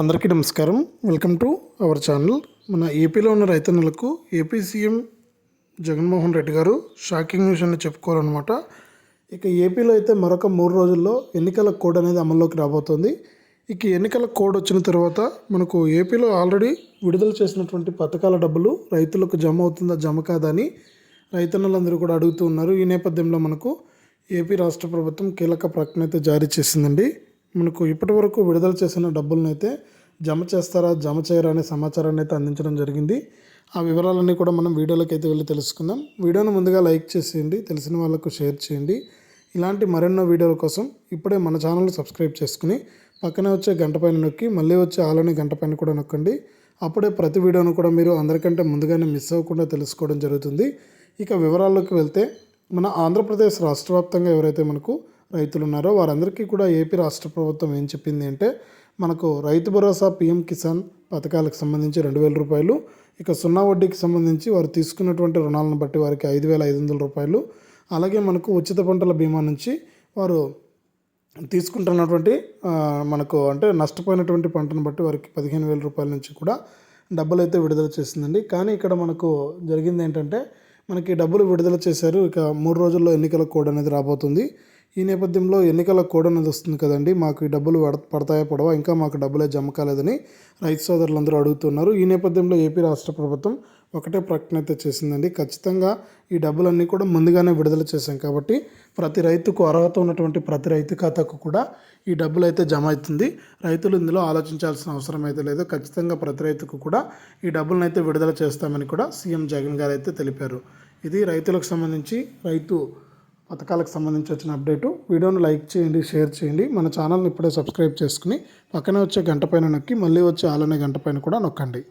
అందరికీ నమస్కారం. Welcome to our channel. మన ఏపీలో ఉన్న రైతన్నులకు ఏపీ సీఎం జగన్మోహన్ రెడ్డి గారు షాకింగ్ న్యూస్ అని చెప్పుకోవాలన్నమాట. ఇక ఏపీలో అయితే మరొక మూడు రోజుల్లో ఎన్నికల కోడ్ అనేది అమల్లోకి రాబోతుంది. ఇక ఎన్నికల కోడ్ వచ్చిన తర్వాత మనకు ఏపీలో ఆల్రెడీ విడుదల చేసినటువంటి పథకాల డబ్బులు రైతులకు జమ అవుతుందా జమ కాదా అని రైతన్నులందరూ కూడా అడుగుతూ ఉన్నారు. ఈ నేపథ్యంలో మనకు ఏపీ రాష్ట్ర ప్రభుత్వం కీలక ప్రకటన అయితే జారీ చేసిందండి. మనకు ఇప్పటివరకు విడుదల చేసిన డబ్బులను అయితే జమ చేస్తారా జమ చేయరా అనే సమాచారాన్ని అయితే అందించడం జరిగింది. ఆ వివరాలన్నీ కూడా మనం వీడియోలోకి అయితే వెళ్ళి తెలుసుకుందాం. వీడియోను ముందుగా లైక్ చేసేయండి తెలిసిన వాళ్ళకు షేర్ చేయండి. ఇలాంటి మరెన్నో వీడియోల కోసం ఇప్పుడే మన ఛానల్ సబ్స్క్రైబ్ చేసుకుని పక్కనే వచ్చే గంట పైన నొక్కి మళ్ళీ వచ్చే ఆలని గంట పైన కూడా నొక్కండి. అప్పుడే ప్రతి వీడియోను కూడా మీరు అందరికంటే ముందుగానే మిస్ అవ్వకుండా తెలుసుకోవడం జరుగుతుంది. ఇక వివరాల్లోకి వెళ్తే మన ఆంధ్రప్రదేశ్ రాష్ట్ర వ్యాప్తంగా ఎవరైతే మనకు రైతులు ఉన్నారో వారందరికీ కూడా ఏపీ రాష్ట్ర ప్రభుత్వం ఏం చెప్పింది అంటే మనకు రైతు భరోసా పీఎం కిసాన్ పథకాలకు సంబంధించి రెండు వేల రూపాయలు ఇక సున్నా వడ్డీకి సంబంధించి వారు తీసుకున్నటువంటి రుణాలను బట్టి వారికి ఐదు వేల ఐదు వందల రూపాయలు అలాగే మనకు ఉచిత పంటల బీమా నుంచి వారు తీసుకుంటున్నటువంటి మనకు అంటే నష్టపోయినటువంటి పంటను బట్టి వారికి పదిహేను వేల రూపాయల నుంచి కూడా డబ్బులు అయితే విడుదల చేసిందండి. కానీ ఇక్కడ మనకు జరిగింది ఏంటంటే మనకి డబ్బులు విడుదల చేశారు ఇక మూడు రోజుల్లో ఎన్నికల కోడ్ అనేది రాబోతుంది. ఈ నేపథ్యంలో ఎన్నికల కోడ్ అనేది వస్తుంది కదండి. మాకు ఈ డబ్బులు పడతాయా పడవా? ఇంకా మాకు డబ్బులే జమ కాలేదని రైతు సోదరులందరూ అడుగుతున్నారు. ఈ నేపథ్యంలో ఏపీ రాష్ట్ర ప్రభుత్వం ఒకటే ప్రకటన అయితే చేసిందండి. ఖచ్చితంగా ఈ డబ్బులన్నీ కూడా ముందుగానే విడుదల చేశాం కాబట్టి ప్రతి రైతుకు అర్హత ఉన్నటువంటి ప్రతి రైతు ఖాతాకు కూడా ఈ డబ్బులు అయితే జమ అవుతుంది. రైతులు ఇందులో ఆలోచించాల్సిన అవసరం అయితే లేదు. ఖచ్చితంగా ప్రతి రైతుకు కూడా ఈ డబ్బులను అయితే విడుదల చేస్తామని కూడా సీఎం జగన్ గారు అయితే తెలిపారు. ఇది రైతులకు సంబంధించి రైతు పథకాలకు సంబంధించి వచ్చిన అప్డేటు. వీడియోను లైక్ చేయండి షేర్ చేయండి. మన ఛానల్ని ఇప్పుడే సబ్స్క్రైబ్ చేసుకుని పక్కనే వచ్చే గంట పైన నొక్కి మళ్ళీ వచ్చే ఆలనే గంట పైన కూడా నొక్కండి.